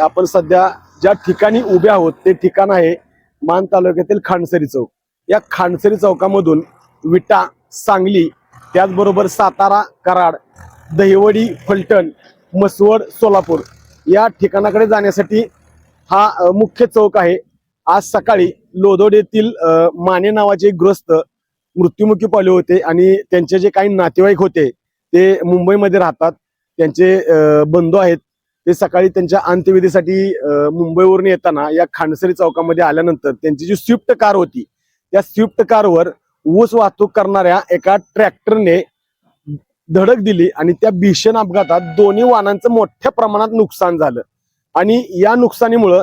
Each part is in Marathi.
आपण सध्या ज्या ठिकाणी उभे आहोत ते ठिकाण आहे मान तालुक्यातील खांडसरी चौक. या खांडसरी चौकामधून विटा सांगली त्याचबरोबर सातारा कराड दहिवडी फलटण मसवड सोलापूर या ठिकाणाकडे जाण्यासाठी हा मुख्य चौक आहे. आज सकाळी लोदोड येथील माने नावाचे एक गृहस्थ मृत्युमुखी पावले होते आणि त्यांचे जे काही नातेवाईक होते ते मुंबईमध्ये राहतात. त्यांचे बंधू आहेत. ते सकाळी त्यांच्या अंत्यविधीसाठी मुंबईवरून येताना या खांडसरी चौकामध्ये आल्यानंतर त्यांची जी स्विफ्ट कार होती त्या स्विफ्ट कारवर ऊस वाहतूक करणाऱ्या एका ट्रॅक्टरने धडक दिली आणि त्या भीषण अपघातात दोन्ही वाहनांचं मोठ्या प्रमाणात नुकसान झालं. आणि या नुकसानीमुळं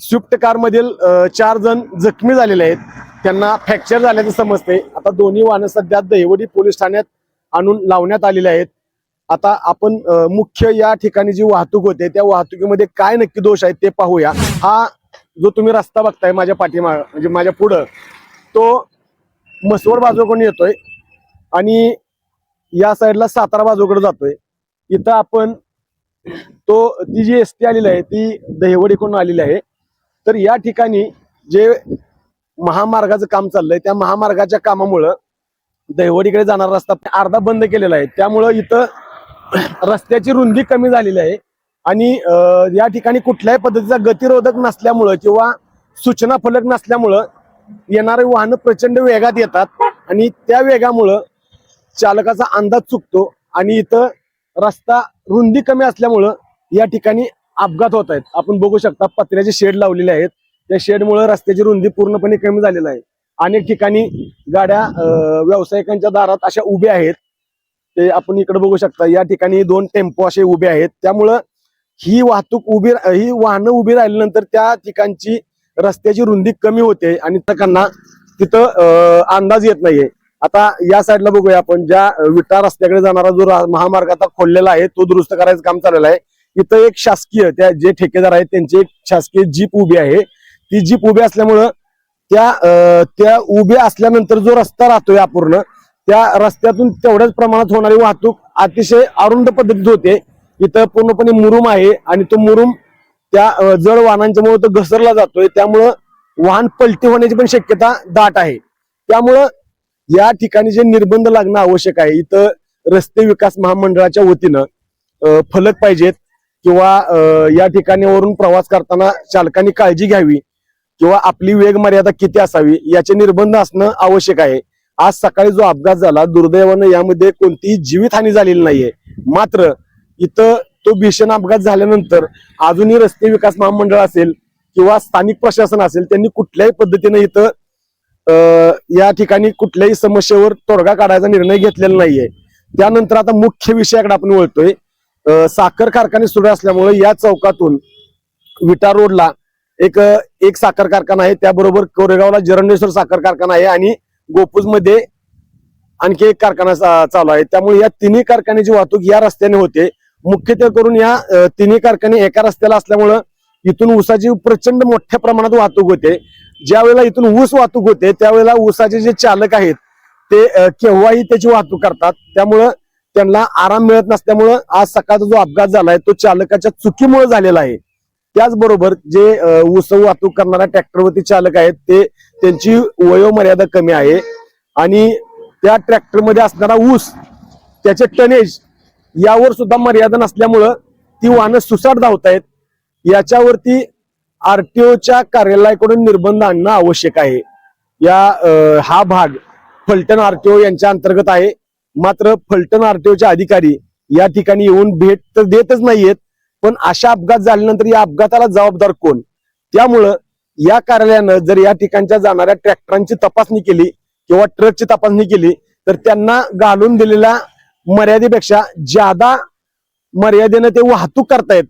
स्विफ्ट कार मधील चार जण जखमी झालेले आहेत. त्यांना फ्रॅक्चर झाल्याचं समजते आता दोन्ही वाहनं सध्या दहिवडी पोलीस ठाण्यात आणून लावण्यात आलेले आहेत. आता आपण मुख्य या ठिकाणी जी वाहतूक होते त्या वाहतुकीमध्ये काय नक्की दोष आहेत ते पाहूया. हा जो तुम्ही रस्ता बघताय माझ्या पाठीमाग म्हणजे माझ्या पुढं तो मसवड बाजूकडून येतोय आणि या साईडला सातारा बाजूकडे जातोय. इथं आपण तो ती जी एस टी आलेली आहे ती दहिवडीकडून आलेली आहे. तर या ठिकाणी जे महामार्गाचं काम चाललंय त्या महामार्गाच्या कामामुळं दहिवडीकडे जाणारा रस्ता अर्धा बंद केलेला आहे. त्यामुळं इथं रस्त्याची रुंदी कमी झालेली आहे. आणि या ठिकाणी कुठल्याही पद्धतीचा गतिरोधक नसल्यामुळं किंवा सूचना फलक नसल्यामुळं येणारे वाहनं प्रचंड वेगात येतात. आणि त्या वेगामुळं चालकाचा अंदाज चुकतो आणि इथं रस्ता रुंदी कमी असल्यामुळं या ठिकाणी अपघात होत आहेत. आपण बघू शकता पत्र्याचे शेड लावलेले आहेत. त्या शेडमुळे रस्त्याची रुंदी पूर्णपणे कमी झालेली आहे. अनेक ठिकाणी गाड्या व्यावसायिकांच्या दारात अशा उभ्या आहेत. ते आपण इकडे बघू शकता या ठिकाणी दोन टेम्पो असे उभे आहेत. त्यामुळं ही वाहतूक उभी ही वाहनं उभी राहिल्यानंतर त्या ठिकाणची रस्त्याची रुंदी कमी होते आणि त्यांना तिथं अंदाज येत नाहीये. आता या साईडला बघूया आपण. ज्या विटा रस्त्याकडे जाणारा जो महामार्ग आता खोललेला आहे तो दुरुस्त करायचं काम चाललेलं आहे. इथं एक शासकीय त्या जे ठेकेदार आहेत त्यांची एक शासकीय जीप उभी आहे. ती जीप उभी असल्यामुळं त्या त्या उभ्या असल्यानंतर जो रस्ता राहतोय अपूर्ण त्या रस्त्यातून तेवढ्याच प्रमाणात होणारी वाहतूक अतिशय अरुंद पद्धतीत होते. इथं पूर्णपणे मुरुम आहे आणि तो मुरुम त्या जड वाहनांच्यामुळे तो घसरला जातोय. त्यामुळं वाहन पलटी होण्याची पण शक्यता दाट आहे. त्यामुळं या ठिकाणी जे निर्बंध लागणं आवश्यक आहे इथं रस्ते विकास महामंडळाच्या वतीनं फलक पाहिजेत किंवा या ठिकाणी वरून प्रवास करताना चालकांनी काळजी घ्यावी किंवा आपली वेग मर्यादा किती असावी याचे निर्बंध असणं आवश्यक आहे. आज सकाळी जो अपघात झाला दुर्दैवानं यामध्ये कोणतीही जीवितहानी झालेली नाहीये. मात्र इथं तो भीषण अपघात झाल्यानंतर अजूनही रस्ते विकास महामंडळ असेल किंवा स्थानिक प्रशासन असेल त्यांनी कुठल्याही पद्धतीने इथं या ठिकाणी कुठल्याही समस्येवर तोडगा काढायचा निर्णय घेतलेला नाहीये. त्यानंतर आता मुख्य विषयाकडे आपण वळतोय. साखर कारखाने सुरू असल्यामुळे या चौकातून विटा रोडला एक एक साखर कारखाना आहे त्याबरोबर कोरेगावला जरंडेश्वर साखर कारखाना आहे आणि गोपूजमध्ये आणखी एक कारखाना चा- चालू आहे. त्यामुळे या तिन्ही कारखान्याची वाहतूक या रस्त्याने होते. मुख्यत्वे करून या तिन्ही कारखाने एका रस्त्याला असल्यामुळं इथून ऊसाची प्रचंड मोठ्या प्रमाणात वाहतूक होते. ज्या वेळेला इथून ऊस वाहतूक होते त्यावेळेला ऊसाचे जे चालक आहेत ते केव्हाही त्याची वाहतूक करतात. त्यामुळं त्यांना आराम मिळत नसल्यामुळं आज सकाळचा जो अपघात झालाय तो चालकाच्या चुकीमुळे झालेला आहे. त्याचबरोबर जे ऊस वाहतूक करणाऱ्या ट्रॅक्टरवरती चालक आहेत ते त्यांची वयोमर्यादा कमी आहे. आणि त्या ट्रॅक्टरमध्ये असणारा ऊस त्याचे टनेज यावर सुद्धा मर्यादा नसल्यामुळं ती वाहनं सुसाट धावत आहेत याच्यावरती आरटीओच्या कार्यालयाकडून निर्बंध आणणं आवश्यक आहे. या हा भाग फलटण आरटीओ यांच्या अंतर्गत आहे. मात्र फलटण आरटीओचे अधिकारी या ठिकाणी येऊन भेट तर देतच नाहीयेत. पण अशा अपघात झाल्यानंतर या अपघाताला जबाबदार कोण? त्यामुळं या कार्यालयानं जर या ठिकाणच्या जाणाऱ्या ट्रॅक्टरांची तपासणी केली किंवा ट्रकची तपासणी केली तर त्यांना घालून दिलेल्या मर्यादेपेक्षा ज्यादा मर्यादेनं ते वाहतूक करतायत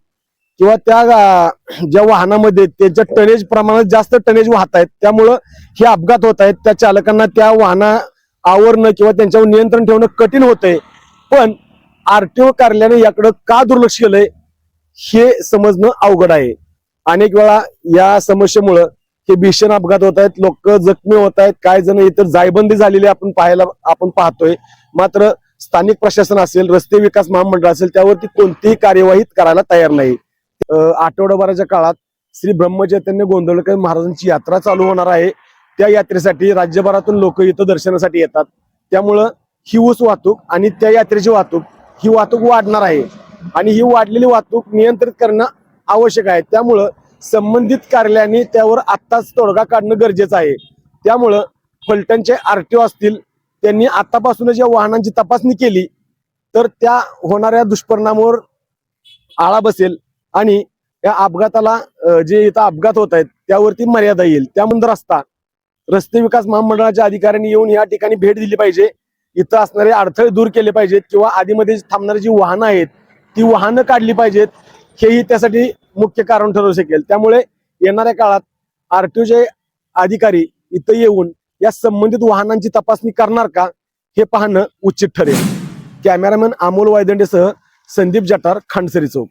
किंवा त्या ज्या वाहनामध्ये त्याच्या टनेज प्रमाणात जास्त टनेज वाहत आहेत त्यामुळं हे अपघात होत आहेत. त्या चालकांना त्या वाहना आवरणं किंवा त्यांच्यावर नियंत्रण ठेवणं कठीण होतंय. पण आरटीओ कार्यालयाने याकडं का दुर्लक्ष केलंय? हे समजणं अवघड आहे. अनेक वेळा या समस्येमुळं हे भीषण अपघात होत आहेत लोक जखमी होत आहेत काही जण इतर जायबंदी झालेली आपण पाहायला आपण पाहतोय. मात्र स्थानिक प्रशासन असेल रस्ते विकास महामंडळ असेल त्यावरती कोणतीही कार्यवाही करायला तयार नाही. आठवडाभराच्या काळात श्री ब्रह्मचैतन्य गोंधळकर महाराजांची यात्रा चालू होणार आहे. त्या यात्रेसाठी राज्यभरातून लोक इथं दर्शनासाठी येतात. त्यामुळं ही ऊस वाहतूक आणि त्या यात्रेची वाहतूक ही वाहतूक वाढणार आहे. आणि ही वाढलेली वाहतूक नियंत्रित करणं आवश्यक आहे. त्यामुळं संबंधित कार्यालयाने त्यावर आत्ताच तोडगा काढणं गरजेचं आहे. त्यामुळं फलटणचे आरटीओ असतील त्यांनी आतापासूनच या वाहनांची तपासणी केली तर त्या होणाऱ्या दुष्परिणामावर आळा बसेल आणि या अपघाताला जे इथं अपघात होत आहेत त्यावरती मर्यादा येईल. त्यामुळे रस्ता रस्ते विकास महामंडळाच्या अधिकाऱ्यांनी येऊन या ठिकाणी भेट दिली पाहिजे. इथं असणारे अडथळे दूर केले पाहिजेत किंवा आधीमध्ये थांबणारी जी वाहनं आहेत ती वाहनं काढली पाहिजेत हेही त्यासाठी मुख्य कारण ठरू शकेल. त्यामुळे येणाऱ्या काळात आरटीओचे अधिकारी इथं येऊन या संबंधित वाहनांची तपासणी करणार का हे पाहणं उचित ठरेल. कॅमेरामॅन अमोल वायदंडेसह संदीप जटार खांडसरी चौक.